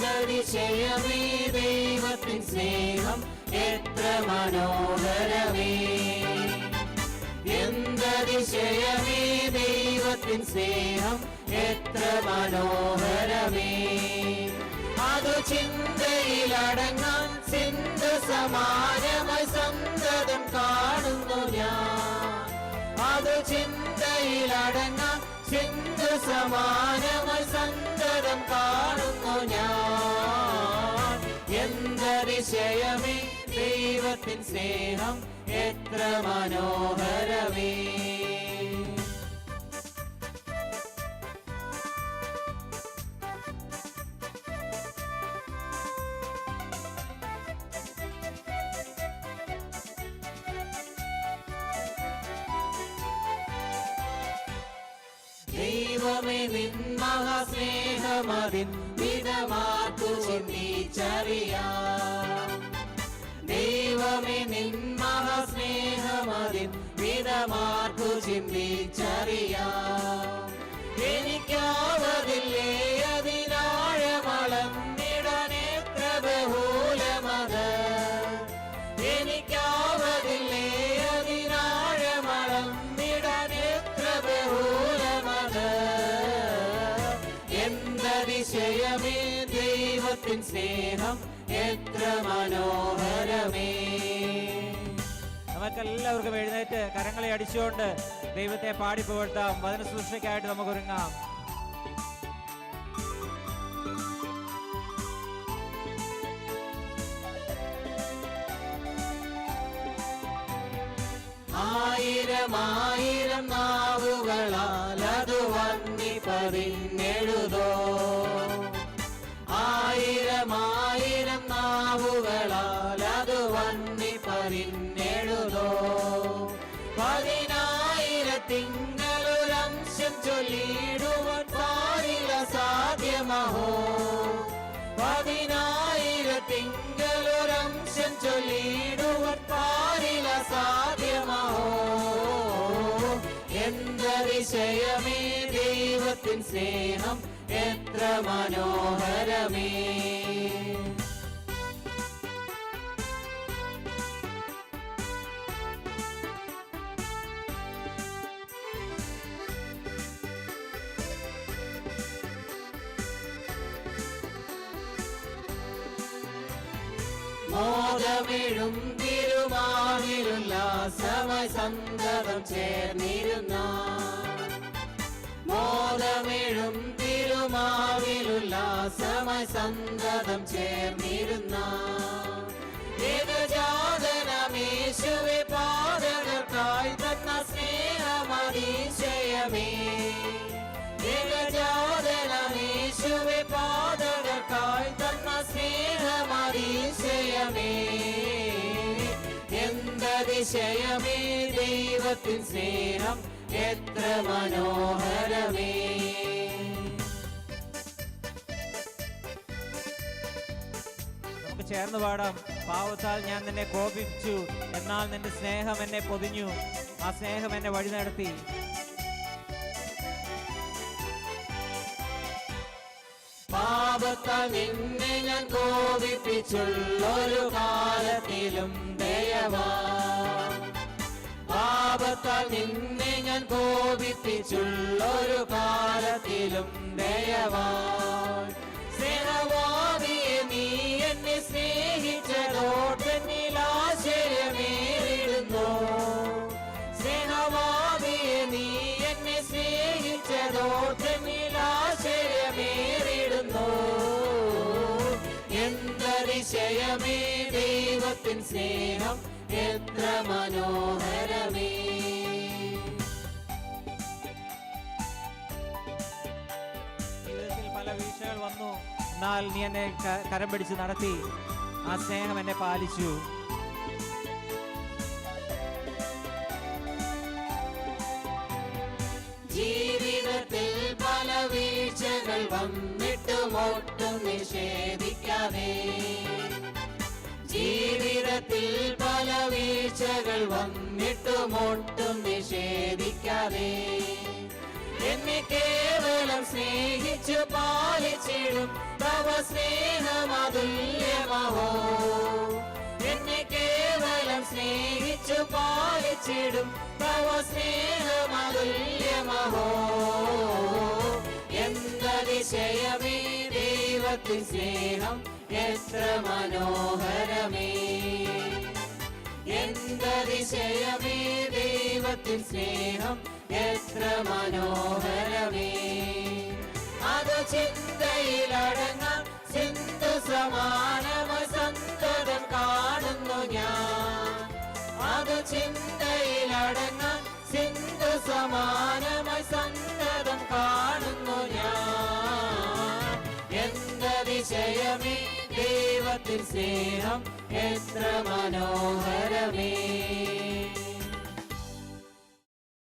എന്തതിശയമേ ദൈവത്തിൻ സ്നേഹം. എത്ര മനോഹരമേ. എന്തതിശയമേ ദൈവത്തിൻ സ്നേഹം. എത്ര മനോഹരമേ. അതു ചിന്തയിലടങ്ങാൻ സിന്ധ സമാനമായി സന്തതം കാണുന്നു ഞാൻ. അതു ചിന്തയിലടങ്ങാൻ സിന്ധു സമാനമായി സന്തതം കാണുന്നു ഞാൻ. എന്തതിശയമേ ദൈവത്തിൻ സ്നേഹം എത്ര മനോഹരമേ ദൈവമേ നിൻ മഹാസ്നേഹമതിൻ വിധമാർക്കു എന്തതിശയമേ ദൈവത്തിൻ സ്നേഹം എത്ര മനോഹരമേ. നമുക്കെല്ലാവർക്കും എഴുന്നേറ്റ് കരങ്ങളെ അടിച്ചുകൊണ്ട് ദൈവത്തെ പാടി പുകഴ്ത്താം. വചന സൃഷ്ടിക്കായിട്ട് നമുക്ക് ഒരുങ്ങാം ആയിരം ആയിരം നാവുകളാൽ അത് വന്നി പതിഞ്ഞെഴുതോ പതിനായിരത്തിങ്ങളൊരംശം ചൊല്ലിടുവാൻ പാരില സാധ്യമഹോ. പതിനായിരത്തിങ്ങളൊരംശം ചൊല്ലിടുവാൻ പാരില സാധ്യമഹോ. എന്തതിശയമേ ദൈവത്തിൻ സ്നേഹം എത്ര മനോഹരമേ. മോദമെഴും തിരുമാവിലുല്ലാസമായി സന്തതം ചേർന്നിരുന്ന മോദമിഴും തിരുമാവിലുല്ലാസമസന്തതം ചേർന്നിരുന്ന എന്തതിശയമേ ദൈവത്തിൻ സ്നേഹം. എത്ര മനോഹരമേ. നമുക്ക് ചേർന്ന് പാടാം. പാവത്താൽ ഞാൻ നിന്നെ കോപിച്ചു എന്നാൽ നിന്റെ സ്നേഹം എന്നെ പൊതിഞ്ഞു. ആ സ്നേഹം എന്നെ വഴി നടത്തി. പാപത്താൽ നിന്നെ ഞാൻ കോപിപ്പിച്ചുള്ളൊരു കാലത്തിലും ദയവാ പാപത്താൽ നിന്നെ ഞാൻ കോപിപ്പിച്ചുള്ളൊരു കാലത്തിലും ദയവാ സ്നേഹവാദിയെ നീ എന്നെ സ്നേഹിച്ചതോട്ടെന്നിൽ ആശ്ചര്യമേറിടുന്നു സ്നേഹവാദിയെ നീ എന്നെ സ്നേഹിച്ചതോട്ടെന്നിൽ ആശ്ചര്യമേറിടുന്നു എന്തതിശയമേ ദൈവത്തിൻ സ്നേഹം? എത്ര മനോഹരമേ. പല വീഴ്ചകൾ വന്നു. എന്നാൽ നീ എന്നെ കരം പിടിച്ച് നടത്തി. ആ സ്നേഹം എന്നെ പാലിച്ചു. ജീവിതത്തിൽ പല വീഴ്ചകൾ വന്നിട്ടും ഒട്ടും നിഷേധിക്കാതെ. ജീവിതത്തിൽ പല വീഴ്ചകൾ വന്നിട്ടും ഒട്ടും നിഷേധിക്കാതെ. എന്നെ കേവലം സ്നേഹിച്ചു പാലിച്ചിടും തവ സ്നേഹമതുല്യമഹോ എന്നെ കേവലം സ്നേഹിച്ചു പാലിച്ചിടും തവ സ്നേഹമതുല്യമഹോ എന്തതിശയമേ ദൈവത്തിൻ സ്നേഹം? എത്ര മനോഹരമേ. എന്തതിശയമേ ദൈവത്തിൻ സ്നേഹം എത്ര മനോഹരമേ. അത് ചിന്തയിലടങ്ങാം സിന്ധു സമാനമ സന്തതം കാണുന്നു ഞാൻ. അത് ചിന്തയിലടങ്ങാം സിന്ധു സമാനമായി സന്തതം കാണുന്നു ഞാൻ. എന്ത വിഷയമേ ദൈവത്തിൻ സ്നേഹം എത്ര മനോഹരമേ.